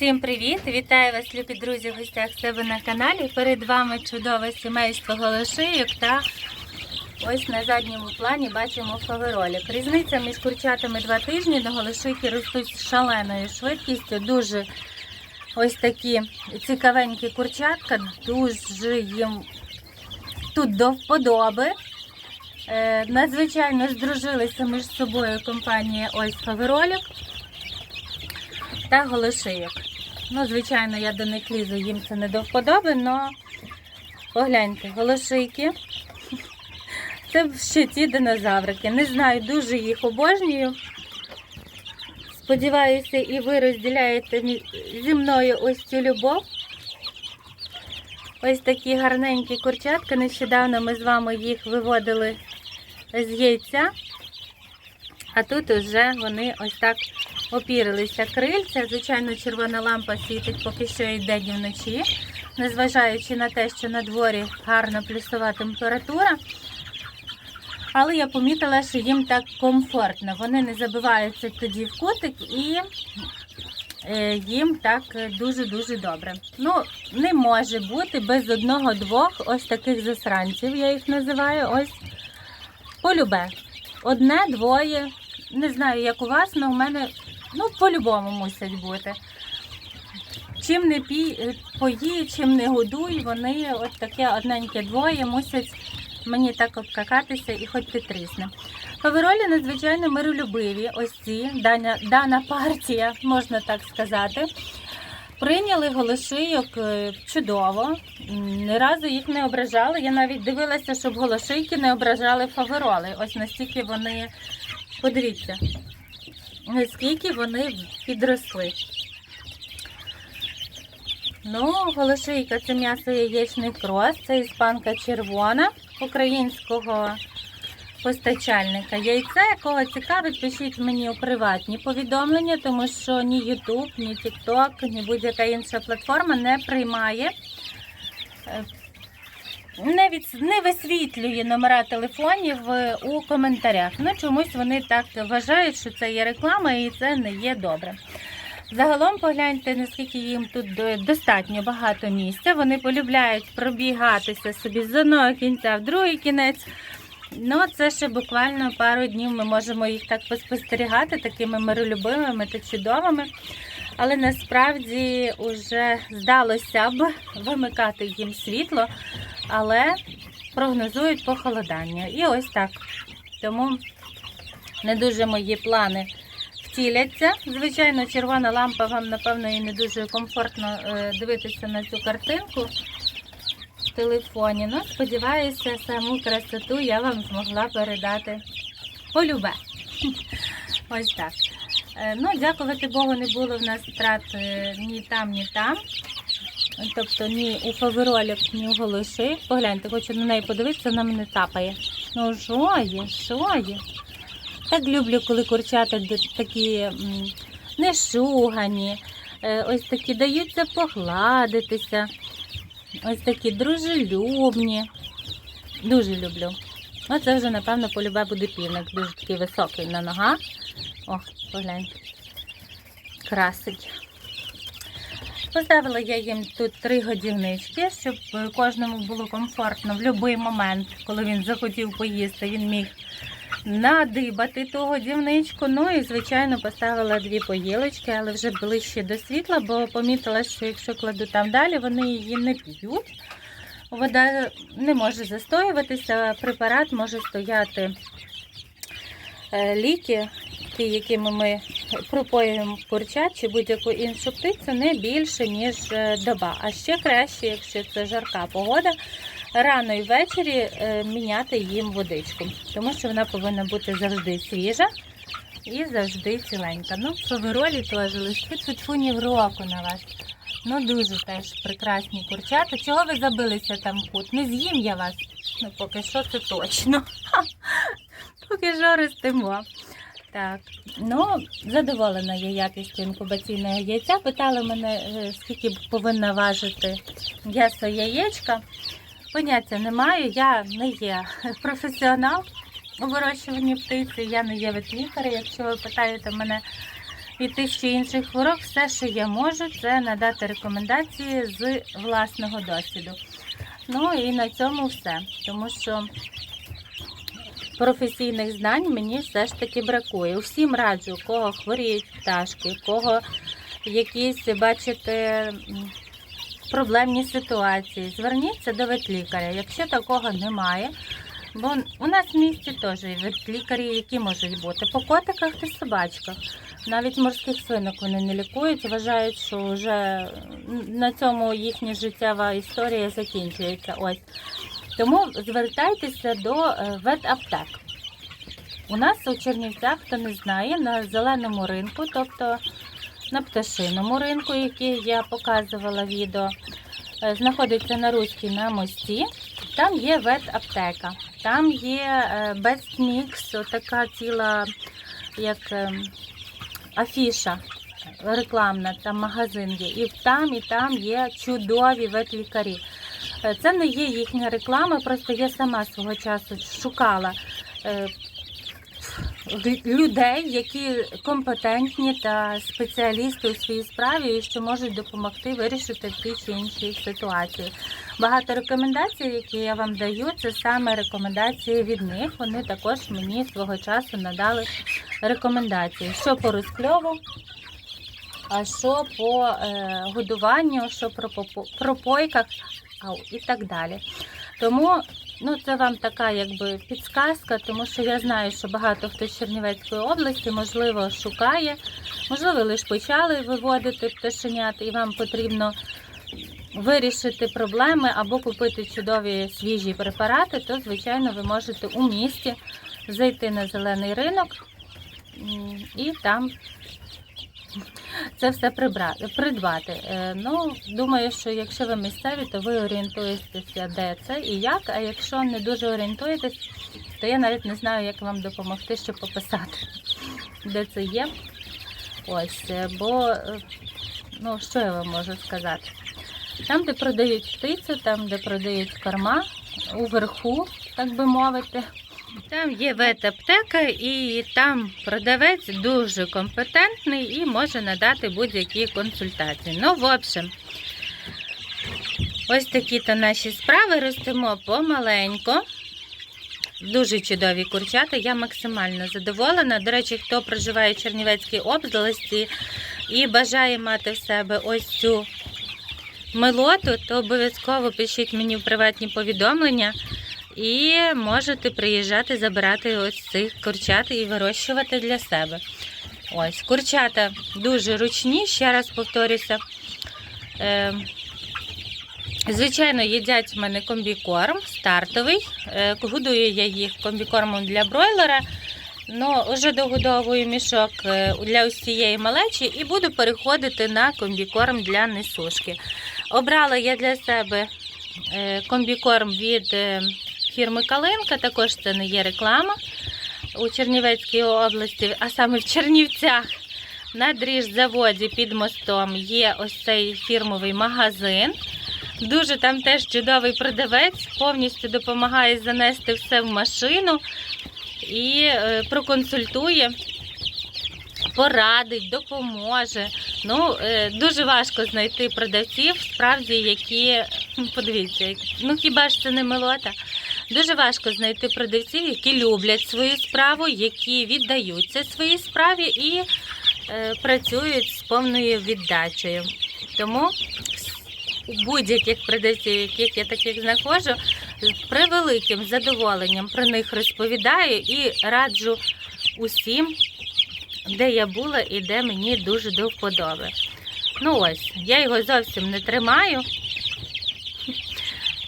Всім привіт! Вітаю вас, любі друзі, в гостях себе на каналі. Перед вами чудове сімейство голошийок та ось на задньому плані бачимо фаверолік. Різниця між курчатами два тижні, до голошийки ростуть з шаленою швидкістю. Дуже ось такі цікавенькі курчатка, дуже їм тут до вподоби. Е, Надзвичайно здружилися між собою компанія ось фаверолік та голошийок. Ну, звичайно, я до них лізу, їм це не до вподоби, але погляньте, голошийки. Це ще ті динозаврики. Не знаю, дуже їх обожнюю. Сподіваюся, і ви розділяєте зі мною ось цю любов. Ось такі гарненькі курчатка. Нещодавно ми з вами їх виводили з яйця. А тут вже вони ось так опірилися крильця. Звичайно, червона лампа світить поки що і день і вночі, незважаючи на те, що на дворі гарна плюсова температура. Але я помітила, що їм так комфортно. Вони не забиваються тоді в кутик і е, їм так дуже-дуже добре. Ну, не може бути без одного-двох ось таких засранців, я їх називаю ось полюбе. Одне, двоє. Не знаю, як у вас, але у мене ну, по-любому мусять бути. Чим не пій, е, пої, чим не годуй, вони от таке одненьке двоє мусять мені так обкакатися і хоч ти трісне. Надзвичайно миролюбиві, ось ці, дана, дана партія, можна так сказати. Прийняли голошийок е, чудово, ні разу їх не ображали. Я навіть дивилася, щоб голошийки не ображали фавероли. Ось настільки вони, подивіться, наскільки вони підросли. Ну, голошийка це м'ясо яєчний крос, це іспанка червона українського постачальника. Яйця, якого цікавить, пишіть мені у приватні повідомлення, тому що ні YouTube, ні TikTok, ні будь-яка інша платформа не приймає. Не, від, не висвітлює номера телефонів е, у коментарях. Ну, чомусь вони так вважають, що це є реклама і це не є добре. Загалом погляньте, наскільки їм тут достатньо багато місця. Вони полюбляють пробігатися собі з одного кінця в другий кінець. Ну, це ще буквально пару днів ми можемо їх так поспостерігати, такими миролюбивими та чудовими. Але насправді вже здалося б вимикати їм світло, але прогнозують похолодання. І ось так. Тому не дуже мої плани втіляться. Звичайно, червона лампа вам, напевно, і не дуже комфортно е, дивитися на цю картинку в телефоні. Ну, сподіваюся, саму красоту я вам змогла передати полюбе. Ось так. Е, Ну, дякувати Богу, не було в нас втрат е, ні там, ні там. Тобто ні у фаверолік, ні у голоши. Погляньте, хочу на неї подивитися, вона мене тапає. Ну, що є, що є? Так люблю, коли курчата такі м, нешугані, е, ось такі даються погладитися, ось такі дружелюбні. Дуже люблю. Оце вже, напевно, полюбе буде півник, дуже такий високий на ногах. О, погляньте. Красить. Поставила я їм тут три годівнички, щоб е, кожному було комфортно в будь-який момент, коли він захотів поїсти, він міг надибати ту годівничку. Ну і, звичайно, поставила дві поїлочки, але вже ближче до світла, бо помітила, що якщо кладу там далі, вони її не п'ють. Вода не може застоюватися, препарат може стояти е, ліки, ті, якими ми пропоюємо курчат чи будь-яку іншу птицю, не більше, ніж е, доба. А ще краще, якщо це жарка погода, рано і ввечері е, міняти їм водичку, тому що вона повинна бути завжди свіжа і завжди ціленька. Ну, фаверолі теж лише цуцюнів року на вас. Ну, дуже теж прекрасні курчата. Чого ви забилися там кут? Не з'їм я вас. Ну, поки що це точно. Поки що ростимо. Так, ну задоволена я якістю інкубаційного яйця. Питали мене, е, скільки повинна важити м'ясо яєчка. Поняття не маю, я не є професіонал у вирощуванні птиці, я не є ветлікар. Якщо ви питаєте мене, від тисячі інших хвороб, все, що я можу, це надати рекомендації з власного досвіду. Ну і на цьому все. Тому що професійних знань мені все ж таки бракує. Усім раджу, кого хворіють пташки, кого якісь, бачите, проблемні ситуації. Зверніться до ветлікаря. Якщо такого немає, бо у нас в місті теж є ветлікарі, які можуть бути по котиках та собачках. Навіть морських свинок вони не лікують, вважають, що вже на цьому їхня життєва історія закінчується. Ось. Тому звертайтеся до е, ветаптек. У нас у Чернівцях, хто не знає, на зеленому ринку, тобто на пташиному ринку, який я показувала відео, е, знаходиться на Руській на мості. Там є ветаптека. Там є е, Best Mix, така ціла як ем, афіша рекламна, там магазин є. І там, і там є чудові ветлікарі. Е, Це не є їхня реклама, просто я сама свого часу шукала е, людей, які компетентні та спеціалісти у своїй справі, і що можуть допомогти вирішити ті чи інші ситуації. Багато рекомендацій, які я вам даю, це саме рекомендації від них. Вони також мені свого часу надали рекомендації, що по розкльову, а що по е, годуванню, що про пропойках і так далі. Тому ну, це вам така якби підсказка, тому що я знаю, що багато хто з Чернівецької області, можливо, шукає, можливо, лише почали виводити пташенят, і вам потрібно вирішити проблеми або купити чудові свіжі препарати, то, звичайно, ви можете у місті зайти на зелений ринок і там це все прибрати, придбати. Е, Ну, думаю, що якщо ви місцеві, то ви орієнтуєтеся, де це і як. А якщо не дуже орієнтуєтесь, то я навіть не знаю, як вам допомогти, щоб пописати, де це є. Ось, е, бо е, ну, що я вам можу сказати? Там, де продають птицю, там, де продають корма, уверху, так би мовити. Там є ветаптека, і там продавець дуже компетентний і може надати будь-які консультації. Ну, в общем, ось такі-то наші справи ростемо помаленько. Дуже чудові курчата. Я максимально задоволена. До речі, хто проживає в Чернівецькій області і бажає мати в себе ось цю милоту, то обов'язково пишіть мені в приватні повідомлення. І можете приїжджати, забирати ось цих курчат і вирощувати для себе. Ось, курчата дуже ручні, ще раз повторюся. Е, звичайно, їдять в мене комбікорм стартовий. Е, годую я їх комбікормом для бройлера. Ну, вже догодовую мішок е, для усієї малечі і буду переходити на комбікорм для несушки. Обрала я для себе е, комбікорм від фірми Калинка, також це не є реклама у Чернівецькій області, а саме в Чернівцях. На дріжзаводі під мостом є ось цей фірмовий магазин. Дуже там теж чудовий продавець, повністю допомагає занести все в машину і е, проконсультує, порадить, допоможе. Ну, е, дуже важко знайти продавців, справді, які, ну, подивіться, ну хіба ж це не милота? Дуже важко знайти продавців, які люблять свою справу, які віддаються своїй справі і е, працюють з повною віддачею. Тому у будь-яких продавців, яких я таких знаходжу, з превеликим задоволенням про них розповідаю і раджу усім, де я була і де мені дуже до вподоби. Ну ось, я його зовсім не тримаю,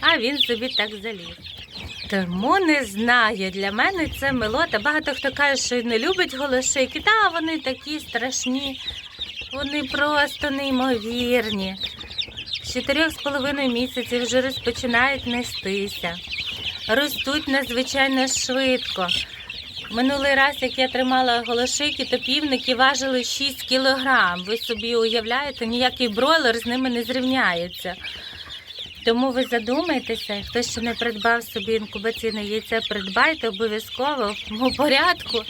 а він собі так заліз. Тому не знаю. Для мене це милота. Багато хто каже, що не любить голошики. Та вони такі страшні, вони просто неймовірні. З чотирьох з половиною місяців вже розпочинають нестися. Ростуть надзвичайно швидко. Минулий раз, як я тримала голошики, то півники важили 6 кілограм. Ви собі уявляєте, ніякий бройлер з ними не зрівняється. Тому ви задумайтеся, хто ще не придбав собі інкубаційне яйце, придбайте обов'язково в порядку.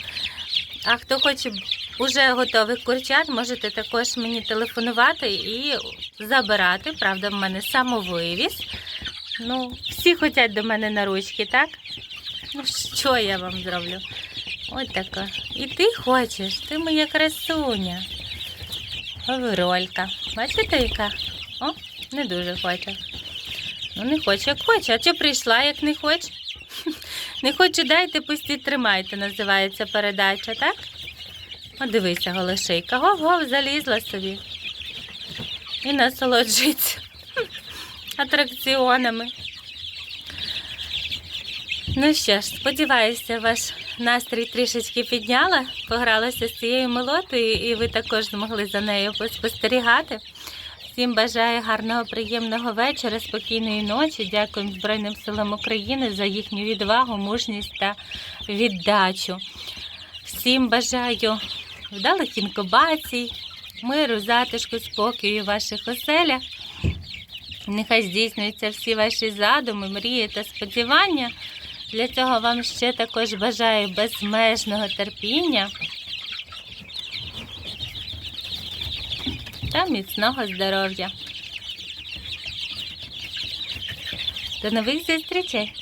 А хто хоче уже готових курчат можете також мені телефонувати і забирати. Правда, в мене самовивіз. Ну, всі хочуть до мене на ручки, так? Ну, що я вам зроблю? Ось така. І ти хочеш, ти моя красуня. Говоролька. Бачите, яка? О, не дуже хоче. Ну, не хоче, як хоче. А чи прийшла, як не хоче? Не хочу, дайте, пустіть, тримайте, називається передача, так? О, дивися, голошейка. Гов-гов, залізла собі. І насолоджується атракціонами. Ну що ж, сподіваюся, ваш настрій трішечки підняла, погралася з цією мелодією, і ви також змогли за нею поспостерігати. Всім бажаю гарного, приємного вечора, спокійної ночі. Дякую Збройним силам України за їхню відвагу, мужність та віддачу. Всім бажаю вдалих інкубацій, миру, затишку, спокою в ваших оселях. Нехай здійснюються всі ваші задуми, мрії та сподівання. Для цього вам ще також бажаю безмежного терпіння та міцного здоров'я. До нових зустрічей!